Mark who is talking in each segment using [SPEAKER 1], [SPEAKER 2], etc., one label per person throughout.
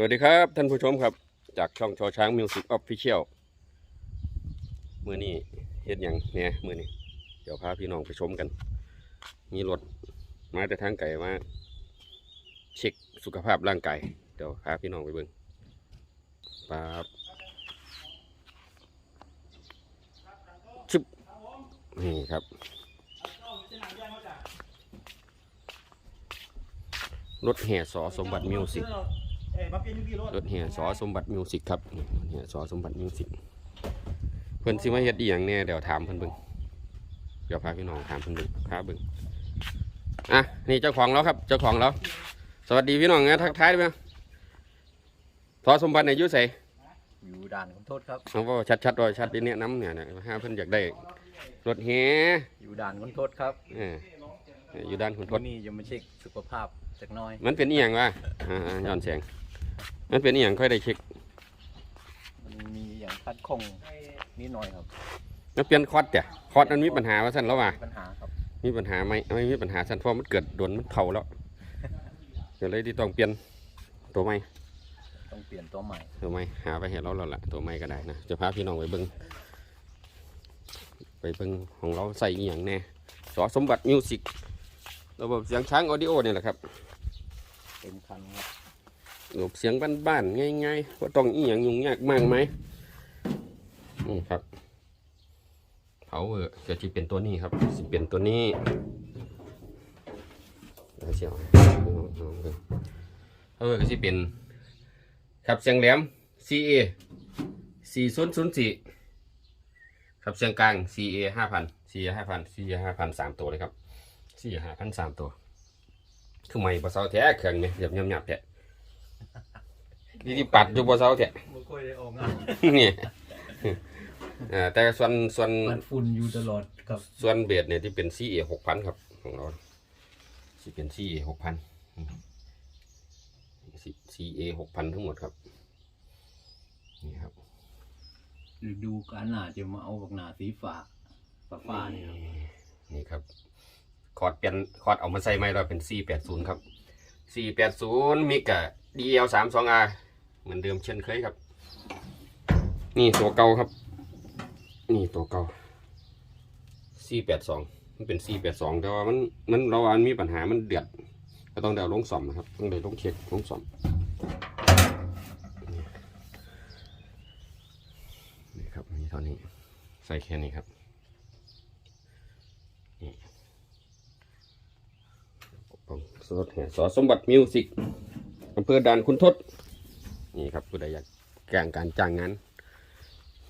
[SPEAKER 1] สวัสดีครับ ท่านผู้ชมครับ จากช่องชอช้างมิวสิกออฟฟิเชียลมือนี้เฮ็ดหยังเนี่ยมือนี้เดี๋ยวพาพี่น้องไปชมกัน มีรถมาแต่ทางไก่มาเช็คสุขภาพร่างกายเดี๋ยวพาพี่น้องไปเบิ่งปั๊บชึบนี่ครับรถแห่สอสมบัติมิวสิก รถแห่สอสมบัติมิวสิกครับนี่รถแห่สอสมบัติมิวสิกเพิ่นสิมาเฮ็ดอีหยังแน่เดี๋ยวถามเพิ่นเบิ่งเดี๋ยวพาพี่น้องถามเพิ่นเบิ่งพาเบิ่งอะนี่เจ้าของแล้วครับ เจ้าของแล้ว สวัสดีพี่น้องนะทักทายได้ไหมสอสมบัติในยอยุใส่
[SPEAKER 2] อยู่ด่านขอโทษครับ
[SPEAKER 1] เอาว่าชัดๆว่าชัดดิเนี่ยน้ำเนี่ยนะถ้าเพิ่นอยากได้รถแห่
[SPEAKER 2] อยู่ด่านขอโทษครับ
[SPEAKER 1] เอออยู่ด้านคุณท
[SPEAKER 2] วั
[SPEAKER 1] ศ
[SPEAKER 2] นนี้จะมาเช็คสุขภาพสักหน้อย
[SPEAKER 1] มันเป็นอีหยังวะอ่าๆย้อนแสง มันเป็นอีหยังค่อยได้เช็ค
[SPEAKER 2] มันมีอย่างคัดคงนิดหน่อยครับ
[SPEAKER 1] มันเปลี่ยนคอร์ดจ้ะคอร์ดมันมีปัญหาว่าสั่นแล้วว่ะ
[SPEAKER 2] ปัญหาครับ
[SPEAKER 1] มีปัญหาไหมไม่มีปัญหาสันเพราะมันเกิดโดนมันเผาแล้วก็เลยที่ต้องเปลี่ยนตัวใหม่
[SPEAKER 2] ต้องเปลี่ยนตัวใหม่
[SPEAKER 1] ตัวใหม่หาไปเห็นเราแล้วล่ะตัวใหม่ก็ได้นะจะพาพี่น้องไปเบิ้งไปเบิ้งของเราใส่อหย่างแน่สอสมบัติมิวสิกระบบเสียงช้างออดิโอนี่แหละครับ
[SPEAKER 2] เต็มคันครับ
[SPEAKER 1] ระบเสียงบ้านๆง่ายๆว่าต้องอีหยังยุ่งยากมากไหมนี่ครับเผาเออจะที่เป็นตัวนี้ครับสิเป็นตัวนี้เดี๋ยวเสียวน้องเบิ่งเออก็สิเป็น ครับเสียงแหลม CA 4004ครับเสียงกลาง CA 5000 CA 5000 CA 5000สามตัวเลยครับ CA 5000สามตัวคือไม่บ่เซาแท้เครื่องเนี่หยับยับๆแท้ นี่ที่ปัดอยู่บ่เซาแท้
[SPEAKER 2] ไม่ค่อยได้ออกงาน
[SPEAKER 1] นี่เอ่อแต่ส่วนส่วน
[SPEAKER 2] มันฝุ่นอยู่ตลอดครับ
[SPEAKER 1] ส่วนเบสเนี่ยที่เป็น CA 6000ครับของเราสิเป็น CA 6000 CA 6000ทั้งหมดครับนี่ครับ
[SPEAKER 2] ฤดูกาลหนาจะมาเอาบักหนาสีฟ้าฟ้าฟ้านี่ครับ
[SPEAKER 1] นี่ครับ คอร์ดเปลี่ยนคอร์ดเอามาใส่ไม่เราเป็น 480 ครับ 480มิกะ DL32R เหมือนเดิมเช่นเคยครับ นี่ตัวเก่าครับ นี่ตัวเก่า482มันเป็น482แต่ว่ามันมันเราอันมีปัญหามันเดือด ก็ต้องเดาลงซ่อมนะครับต้องเดาลงเช็คลงซ่อมนี่ครับมีเท่านี้ใส่แค่นี้ครับผมสดแห่สอสมบัติมิวสิกอำเภอด่านคุณทศนี่ครับ ผู้ใดอยากแก่งการจ้างงาน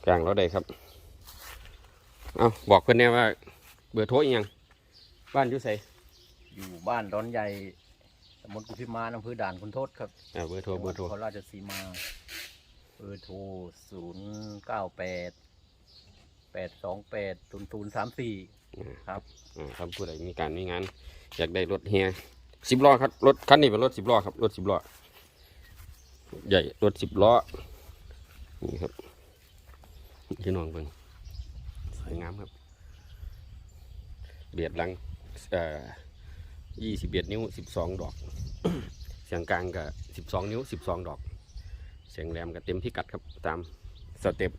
[SPEAKER 1] จ้างเราได้ครับเอาบอกเพื่อนแน่ว่า เบอร์โทรอีกยังบ้านอยู่ไส
[SPEAKER 2] อยู่บ้านดอนใหญ่ตำบลกุพิมานอำเภอด่านคุณโทษครับ
[SPEAKER 1] อ่าเบอร์โทรเบอร์โทร
[SPEAKER 2] จังหวัดนครราชสีมา เบอร์โทรศูนย์เก้าแปดแปดสองแปดศูนย์ศูนย์สามสี่ครับ
[SPEAKER 1] อ่าครับผู้ใดมีการมีงาน อยากได้รถเฮียสิบล้อครับรถคันนี้เป็นรถสิบล้อครับรถสิบล้อ ใหญ่รถสิบล้อ นี่ครับพี่น้องเบิ่งสวยงามครับ เบียดลังยี่สิบเอ็ดนิ้วสิบสองดอก เสียงกลางก็สิบสองนิ้วสิบสองดอก เสียงแหลมก็เต็มพิกัดครับตามสเต็ป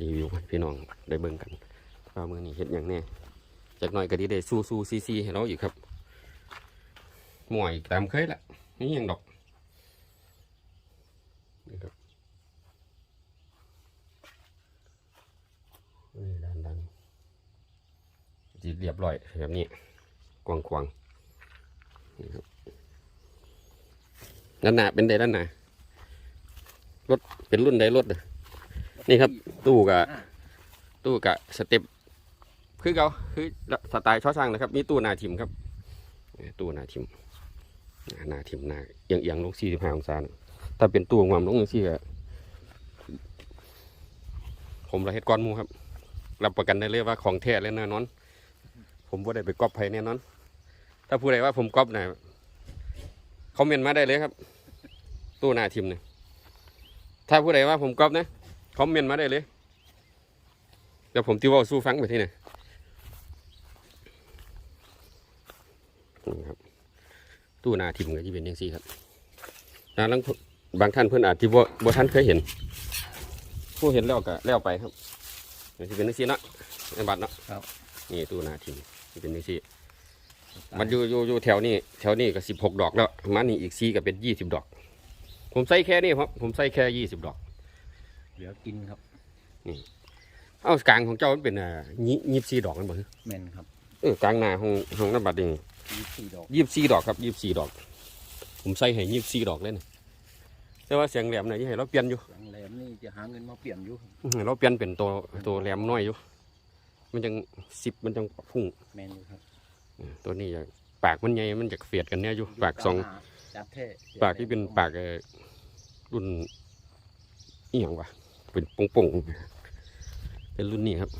[SPEAKER 1] รีวิวให้พี่น้องได้เบิ่งกันว่ามือนี้เห็ดอย่างแน่จากหน่อยก็ดีได้สู้สู้ซีซีให้เราอีกครับ หมวยตามเคยละนี่ยังดอกนี่ครับนี่ด้านด้านจีเรียบร้อยแบบนี้กวางกวางนี่ครับด้านหน้าเป็นใดด้านหน้ารถเป็นรุ่นใดรถน่ะนี่ครับ ตู้กะตู้กะสเต็ปคือเขาคือสไตล์ช่อช่างนะครับ มีตู้หนาทิมครับตู้หนาทิม หนาทิมหนาเอียงเอียงๆลงสี่สิบห้าองศานถ้าเป็นตู้งวามลงอย่างสี่ก็ผมระเฮ็ดก้อนมูครับ รับประกันได้เลยว่าของแท้และแน่นอน ผมบ่าได้ไปก๊อปไผแน่นอน ถ้าผู้ใดว่าผมก๊อปนะคอมเมนต์มาได้เลยครับ ตู้หน้าทิมเนี่ยถ้าผู้ใดว่าผมก๊อปนะคอมเมนต์มาได้เลยเดี๋ยวผมติเว่าสู้ฟังไปที่ไหนนี่ครับ ตู้นาทิมก็จะเป็นยังซี่ครับนะลังบางท่านเพื่อนอาจจะบ่บ่ท่านเคยเห็น ผู้เห็นแล้วก็แล้วไปครับนี่สิเป็นยังซี่เนาะในบัตรเนาะ
[SPEAKER 2] ครับ
[SPEAKER 1] นี่ตู้นาทิมสิเป็นยังซี่มันอยู่อยู่อยู่แถวนี้แถวนี้ก็สิบหกดอกแล้วมานี่อีกซี่ก็เป็นยี่สิบดอก ผมใส่แค่นี้ครับ ผมใส่แค่ยี่สิบดอก
[SPEAKER 2] เหลือกินครับ
[SPEAKER 1] เอากลางของเจ้ามันเป็นอ่ายี่ยี่สี่ดอกนั่นบ่
[SPEAKER 2] แมนครับ
[SPEAKER 1] เออกลางหนาของของน้ำบัตรเอง
[SPEAKER 2] ยี่สี่ดอก
[SPEAKER 1] ยี่สี่ดอกครับยี่สี่ดอก ผมใส่ให้ยี่สี่ดอกเลยนะแต่ว่าเสียงแหลมเนี่ยยังให้เราเปลี่ยนอยู่
[SPEAKER 2] หลังแหลมนี่จะหาเงินมาเปลี่ยนอยู่
[SPEAKER 1] อื้อหือเราเปลี่ยนเป็นตัวตัวแหลมน้อยอยู่ มันจังสิบมันจังพุ่ง
[SPEAKER 2] แมนอยู่ครับ
[SPEAKER 1] อืมตัวนี้จะปากมันใหญ่มันจะเฟียดกันเนี่ยอยู่ปากสอง
[SPEAKER 2] จัดเท่
[SPEAKER 1] ปากที่เป็นปากเอ่อรุ่นอีหยังวะเป็นป่งๆเป็นรุ่นนี้ครับ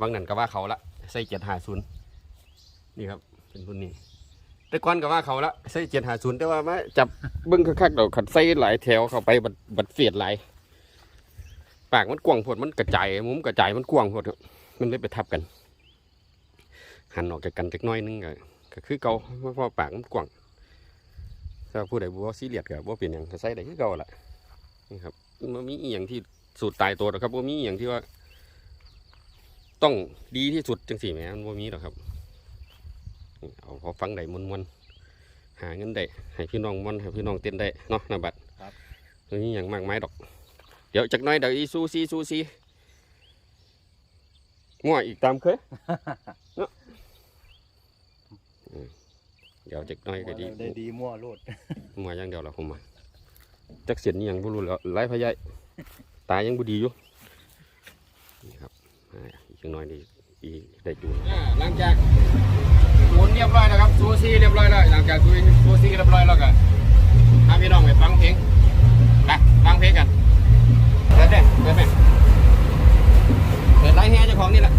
[SPEAKER 1] บางนั้นก็ว่าเขาละใส่เจ็ดหาศูนย์นี่ครับ เป็นรุ่นนี้ แต่ก่อนก็ว่าเขาละใส่เจ็ดหาศูนย์แต่ว่ามาจับเบิ้งคักๆเราขัดใส่หลายแถวเข้าไปบัดบัดเฟียดหลายปากมันกว้างโพดมันกระจายมุมกระจายมันกว้างโพดมันเลยไปทับกัน หันออกจากกันจักน้อยนึงก็คือเกาเพราะปากมันกว้างถ้าผู้ใดบ่ซีเรียสก็บ่เป็นหยังใส่ได้คือเก่าละนี่ครับมันมีอีหยังที่สูตรตายตัวหรอกครับบ่ามีอีหยังที่ว่า ต้องดีที่สุดจังสี่แหมมันบ่มีหรอกครับ เอาพอฟังได้มวนๆหาเงินได้ให้พี่น้องมวนให้พี่น้องเต้นได้เนาะนะบัด
[SPEAKER 2] ครับ
[SPEAKER 1] บ่มีหยังมากมายดอก เดี๋ยวจักหน้อยเดี๋ยวอีซูซีซูซีมั่วอีกตามเคยเนาะอืมเดี๋ยวจักหน้อยก็ดี
[SPEAKER 2] ได้ดีมั่วโลด
[SPEAKER 1] มาอย่างเดียวละผมมาจักเสียนนี่ยังบุรุษแล้วไล่พะยายตายยังบุดีอยู่นี่ครับอ่าอีกจังน้อยดีอีได้ดูหลังจาก หมุนเรียบร้อยแล้วครับซูซี่เรียบร้อยแล้วหลังจากซูซูซี่เรียบร้อยแล้วก็พาพี่น้องไปฟังเพลงไปฟังเพลงกันเปิดเด้เปิดได้เปิดไลน์แฮเจ้าของนี่แหละ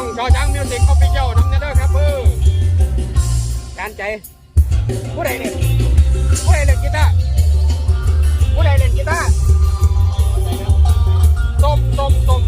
[SPEAKER 1] องชอช้างมิวสิกออฟฟิเชียลน้ำเนเดอร์ครับเพื่อการใจผู้ใดเล่นผู้ใดเล่นกีตาร์ผู้ใดเล่นกีตาร์ต้มต้มต้ม